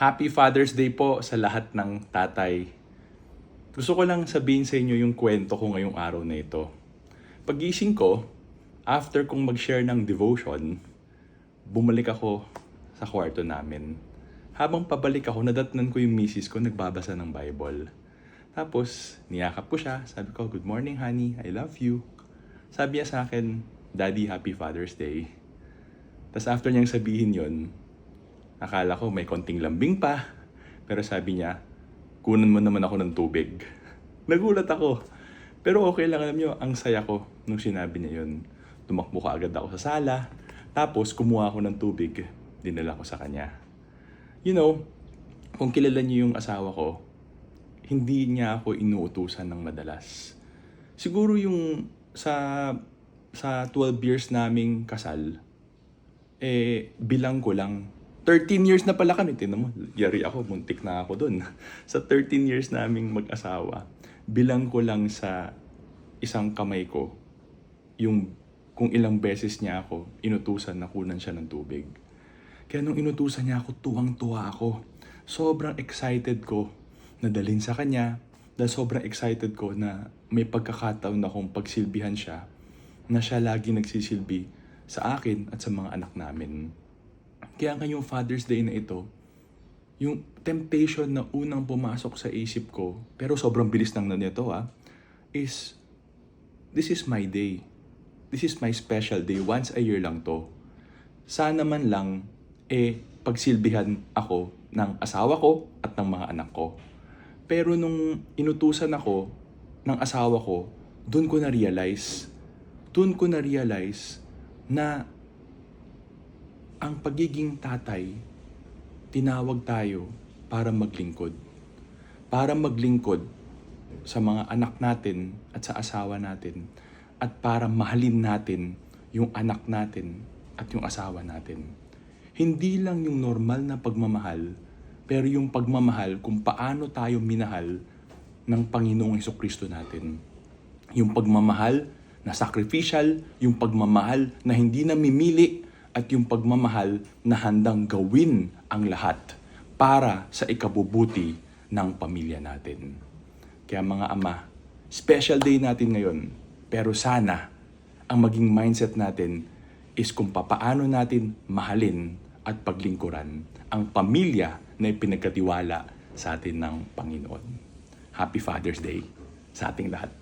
Happy Father's Day po sa lahat ng tatay. Gusto ko lang sabihin sa inyo yung kwento ko ngayong araw na ito. Pagising ko, after kong mag-share ng devotion, bumalik ako sa kwarto namin. Habang pabalik ako, nadatnan ko yung misis ko nagbabasa ng Bible. Tapos, niyakap ko siya. Sabi ko, good morning honey, I love you. Sabi niya sa akin, Daddy, Happy Father's Day. Tapos after niyang sabihin yon, akala ko may konting lambing pa. Pero sabi niya, kunan mo naman ako ng tubig. Nagulat ako. Pero okay lang, alam niyo, ang saya ko nung sinabi niya yun. Tumakbo ka agad ako sa sala. Tapos kumuha ako ng tubig. Dinala ko sa kanya. You know, kung kilala niyo yung asawa ko, hindi niya ako inuutusan ng madalas. Siguro yung sa sa 12 years naming kasal, eh, bilang ko lang. 13 years na pala kami. Tinan mo, yari ako, muntik na ako dun. sa 13 years naming mag-asawa, bilang ko lang sa isang kamay ko, yung kung ilang beses niya ako, inutusan na kunan siya ng tubig. Kaya nung inutusan niya ako, tuwang-tuwa ako. Sobrang excited ko na dalhin sa kanya. Dahil sobrang excited ko na may pagkakataon akong pagsilbihan siya na siya lagi nagsisilbi sa akin at sa mga anak namin. Kaya ngayong Father's Day na ito, yung temptation na unang pumasok sa isip ko, pero sobrang bilis lang na nito ah, is, this is my day. This is my special day. Once a year lang to. Sana man lang, eh, pagsilbihan ako ng asawa ko at ng mga anak ko. Pero nung inutusan ako ng asawa ko, doon ko na-realize, doon ko na-realize na ang pagiging tatay, tinawag tayo para maglingkod. Para maglingkod sa mga anak natin at sa asawa natin at para mahalin natin yung anak natin at yung asawa natin. Hindi lang yung normal na pagmamahal, pero yung pagmamahal kung paano tayo minahal ng Panginoong Heso Kristo natin. Yung pagmamahal na sacrificial, yung pagmamahal na hindi namimili, at yung pagmamahal na handang gawin ang lahat para sa ikabubuti ng pamilya natin. Kaya mga ama, special day natin ngayon, pero sana ang maging mindset natin is kung papaano natin mahalin at paglingkuran ang pamilya na ipinagkatiwala sa atin ng Panginoon. Happy Father's Day sa ating lahat.